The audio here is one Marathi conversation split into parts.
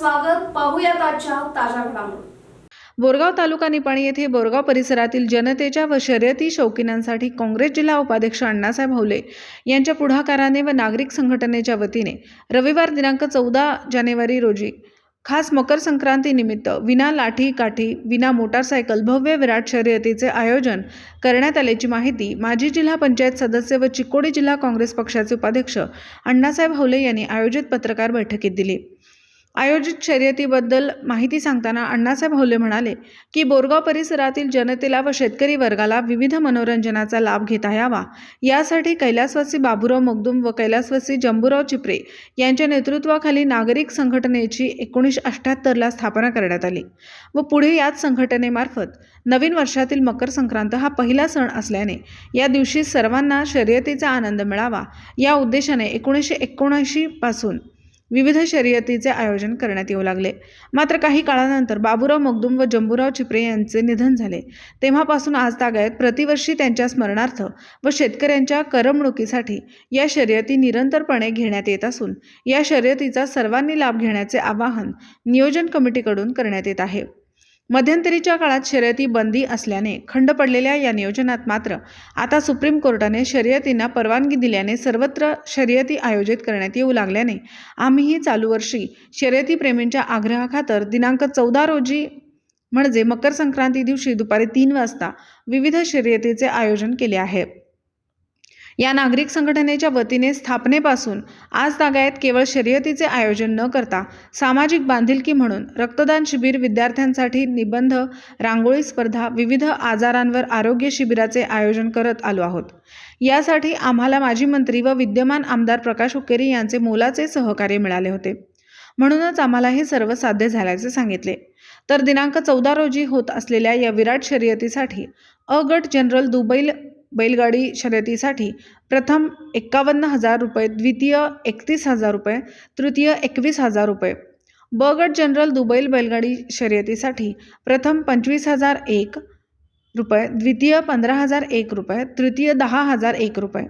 स्वागत. पाहूयात आजच्या ताज्या घडामोडी. बोरगाव तालुका निपाणी येथे बोरगाव परिसरातील जनतेच्या व शर्यती शौकीनांसाठी काँग्रेस जिल्हा उपाध्यक्ष अण्णासाहेब हवले यांच्या पुढाकाराने व नागरिक संघटनेच्या वतीने रविवार दिनांक चौदा जानेवारी रोजी खास मकर संक्रांतीनिमित्त विना लाठी काठी विना मोटारसायकल भव्य विराट शर्यतीचे आयोजन करण्यात आल्याची माहिती माजी जिल्हा पंचायत सदस्य व चिकोडी जिल्हा काँग्रेस पक्षाचे उपाध्यक्ष अण्णासाहेब हवले यांनी आयोजित पत्रकार बैठकीत दिली. आयोजित शर्यतीबद्दल माहिती सांगताना अण्णासाहेब हवले म्हणाले की बोरगाव परिसरातील जनतेला व शेतकरी वर्गाला विविध मनोरंजनाचा लाभ घेता यावा. यासाठी कैलासवासी बाबुराव मगदुम व कैलासवासी जंबूराव चिपरे यांच्या नेतृत्वाखाली नागरिक संघटनेची एकोणीसशे अठ्ठ्याहत्तरला स्थापना करण्यात आली व पुढे याच संघटनेमार्फत नवीन वर्षातील मकर संक्रांत हा पहिला सण असल्याने या दिवशी सर्वांना शर्यतीचा आनंद मिळावा. या उद्देशाने एकोणीसशे एकोणऐंशी पासून विविध शर्यतीचे आयोजन करण्यात येऊ लागले. मात्र काही काळानंतर बाबुराव मगदूम व जंबूराव चिपरे यांचे निधन झाले. तेव्हापासून आज तागायत प्रतिवर्षी त्यांच्या स्मरणार्थ व शेतकऱ्यांच्या करमणुकीसाठी या शर्यती निरंतरपणे घेण्यात येत असून या शर्यतीचा सर्वांनी लाभ घेण्याचे आवाहन नियोजन कमिटीकडून करण्यात येत आहे. मध्यंतरीच्या काळात शर्यती बंदी असल्याने खंड पडलेल्या या नियोजनात मात्र आता सुप्रीम कोर्टाने शर्यतींना परवानगी दिल्याने सर्वत्र शर्यती आयोजित करण्यात येऊ लागल्याने आम्हीही चालू वर्षी शर्यतीप्रेमींच्या आग्रहाखातर दिनांक चौदा रोजी म्हणजे मकर संक्रांती दिवशी दुपारी तीन वाजता विविध शर्यतीचे आयोजन केले आहे. या नागरिक संघटनेच्या वतीने स्थापनेपासून आज तागायत केवळ शर्यतीचे आयोजन न करता सामाजिक बांधिलकी म्हणून रक्तदान शिबिर विद्यार्थ्यांसाठी निबंध रांगोळी स्पर्धा विविध आजारांवर आरोग्य शिबिराचे आयोजन करत आलो आहोत. यासाठी आम्हाला माजी मंत्री व विद्यमान आमदार प्रकाश हुकेरी यांचे मोलाचे सहकार्य मिळाले होते. म्हणूनच आम्हाला हे सर्व साध्य झाल्याचे सांगितले. तर दिनांक चौदा रोजी होत असलेल्या या विराट शर्यतीसाठी अ गट जनरल दुबईल बैलगाडी शर्यतीसाठी प्रथम एक्कावन्न हजार रुपये द्वितीय एकतीस हजार रुपये तृतीय एकवीस हजार रुपये. ब गट जनरल दुबैल बैलगाडी शर्यतीसाठी प्रथम पंचवीस हजार एक रुपये द्वितीय पंधरा हजार एक रुपये तृतीय दहा हजार एक रुपये.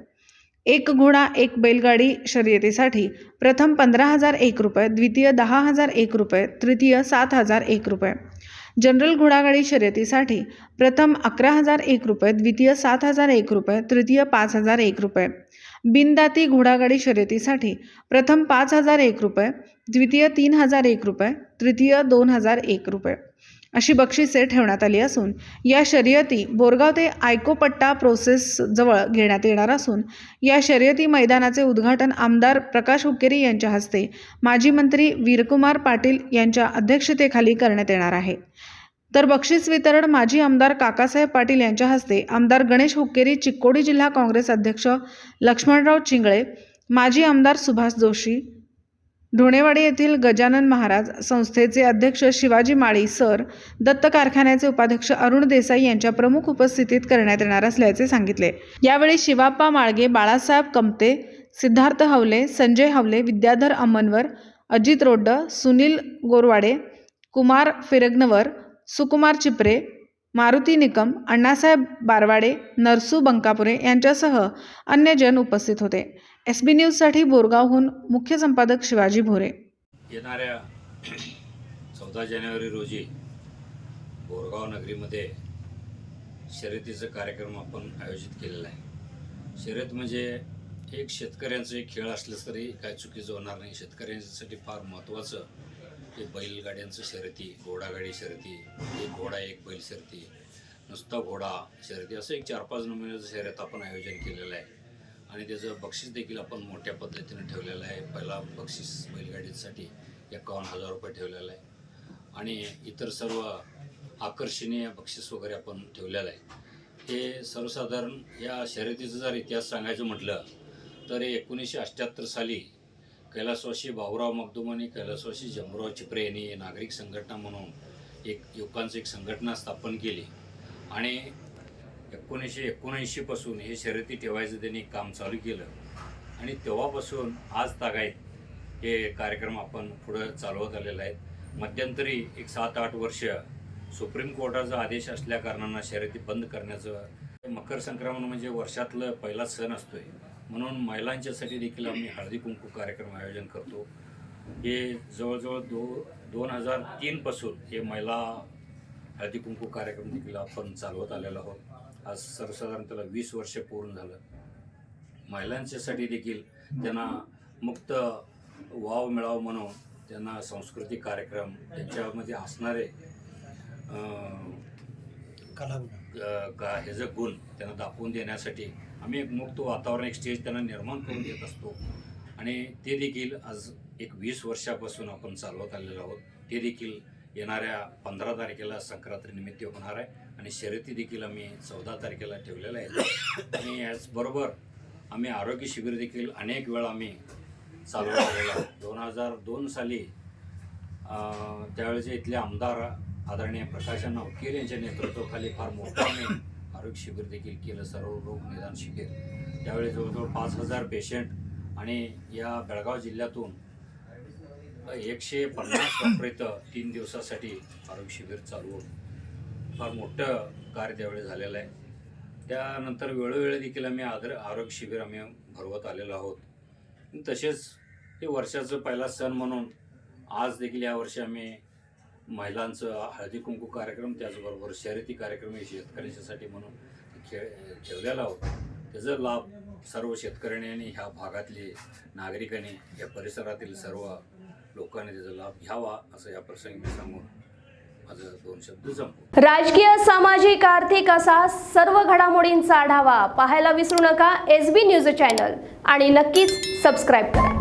एक घोडा एक बैलगाडी शर्यतीसाठी प्रथम पंधरा हजार एक रुपये द्वितीय दहा हजार एक रुपये तृतीय सात हजार एक रुपये. जनरल घोडागाडी शर्यतीसाठी प्रथम अकरा हजार एक रुपये द्वितीय सात हजार एक रुपये तृतीय पाच हजार एक रुपये. बिनदाती घोडागाडी शर्यतीसाठी प्रथम पाच हजार एक रुपये द्वितीय तीन हजार एक रुपये तृतीय दोन हजार एक रुपये. अशी बक्षिसे ठेवण्यात आली असून या शर्यती बोरगाव ते आयकोपट्टा प्रोसेस जवळ घेण्यात येणार असून या शर्यती मैदानाचे उद्घाटन आमदार प्रकाश हुक्केरी यांच्या हस्ते माजी मंत्री वीरकुमार पाटील यांच्या अध्यक्षतेखाली करण्यात येणार आहे. तर बक्षीस वितरण माजी आमदार काकासाहेब पाटील यांच्या हस्ते आमदार गणेश हुक्केरी चिक्कोडी जिल्हा काँग्रेस अध्यक्ष लक्ष्मणराव चिंगळे माजी आमदार सुभाष जोशी धुणेवाडी येथील गजानन महाराज संस्थेचे अध्यक्ष शिवाजी माळी सर दत्त कारखान्याचे उपाध्यक्ष अरुण देसाई यांच्या प्रमुख उपस्थितीत करण्यात येणार असल्याचे सांगितले. यावेळी शिवाप्पा माळगे बाळासाहेब कमते सिद्धार्थ हवले संजय हवले विद्याधर अमनवर अजित रोड्ड सुनील गोरवाडे कुमार फिरग्नवर सुकुमार चिपरे मारुती निकम अण्णासाहेब बारवाडे नरसू बंकापुरे यांच्यासह अन्य जन उपस्थित होते. एस बी न्यूजसाठी बोरगावहून मुख्य संपादक शिवाजी भोरे. येणाऱ्या चौदा जानेवारी रोजी बोरगाव नगरीमध्ये शर्यतीचा कार्यक्रम आपण आयोजित केलेला आहे. शर्यत म्हणजे एक शेतकऱ्यांचं एक खेळ असलं तरी काय चुकीचं होणार नाही. शेतकऱ्यांसाठी फार महत्त्वाचं हे बैलगाड्यांचं शर्यती घोडागाडी शर्यती एक घोडा एक बैल शर्यती नुसता घोडा शर्यती असं एक चार पाच नमुन्याचं शर्यत आपण आयोजन केलेलं आहे. आणि त्याचं बक्षीस देखील आपण मोठ्या पद्धतीने ठेवलेलं आहे. पहिला बक्षीस बैलगाडीसाठी एकावन्न हजार रुपये ठेवलेलं आहे. आणि इतर सर्व आकर्षणीय बक्षीस वगैरे आपण ठेवलेलं आहे. हे सर्वसाधारण या शर्यतीचा जर इतिहास सांगायचं म्हटलं तर एकोणीसशे अठ्ठ्याहत्तर साली कैलासवासी भाऊराव मगदुम आणि कैलासवासी जमराव चिपरे यांनी नागरिक संघटना म्हणून एक युवकांचं एक संघटना स्थापन केली. आणि एकोणीसशे एकोणऐंशीपासून हे शर्यती ठेवायचं त्यांनी काम चालू केलं. आणि तेव्हापासून आज तागायत हे कार्यक्रम आपण पुढं चालवत आलेला आहेत मध्यंतरी एक सात आठ वर्ष सुप्रीम कोर्टाचा आदेश असल्या कारणानं शर्यती बंद करण्याचं मकर संक्रमण म्हणजे वर्षातलं पहिला सण असतोय. म्हणून महिलांच्यासाठी देखील आम्ही हळदी कुंकू कार्यक्रम आयोजन करतो. हे जवळजवळ दो दोन हजार तीनपासून हे महिला हळदी कुंकू कार्यक्रम देखील आपण चालवत आलेलो आहोत. आज सर्वसाधारण त्याला वीस वर्ष पूर्ण झालं. महिलांच्यासाठी देखील त्यांना मुक्त वाव मिळावं म्हणून त्यांना सांस्कृतिक कार्यक्रम त्यांच्यामध्ये असणारे अं, अ, का ह्याचं गुण त्यांना दाखवून देण्यासाठी आम्ही एक मुक्त वातावरण एक स्टेज त्यांना निर्माण करून देत असतो. आणि ते देखील आज एक वीस वर्षापासून आपण चालवत आलेलो आहोत. ते देखील येणाऱ्या पंधरा तारखेला संक्रांती निमित्त होणार आहे आणि शर्यती देखील आम्ही चौदा तारखेला ठेवलेल्या आहेत. आणि याचबरोबर आम्ही आरोग्य शिबिर देखील अनेक वेळा आम्ही चालू आलेलो दोन हजार दोन साली त्यावेळेचे इथले आमदार आदरणीय प्रकाशन वकील यांच्या नेतृत्वाखाली फार मोठं आम्ही आरोग्य शिबिर देखील केलं सर्व रोग निदान शिबिर. त्यावेळी जवळजवळ पाच हजार पेशंट आणि या बेळगाव जिल्ह्यातून एकशे पन्नास डॉक्टर तीन दिवसासाठी आरोग्य शिबिर चालू होतं. फार मोठं कार्य त्यावेळी झालेलं आहे. त्यानंतर वेळोवेळी देखील आम्ही आदर आरोग्य शिबिर आम्ही भरवत आलेलो आहोत. तसेच हे वर्षाचं पहिला सण म्हणून आज देखील यावर्षी आम्ही महिलांचं हळदी कुंकू कार्यक्रम त्याचबरोबर शर्यती कार्यक्रम हे शेतकऱ्यांच्यासाठी म्हणून खेळ ठेवलेला आहोत त्याचा लाभ सर्व शेतकऱ्यांनी आणि ह्या भागातले नागरिकांनी या परिसरातील सर्व लोकांनी त्याचा लाभ घ्यावा असं या प्रसंगी मी सांगून माझं दोन शब्द संपवतो. राजकीय सामाजिक आर्थिक असा सर्व घडामोडींचा आढावा पाहायला विसरू नका. एस बी न्यूज चॅनल आणि नक्कीच सबस्क्राईब करा.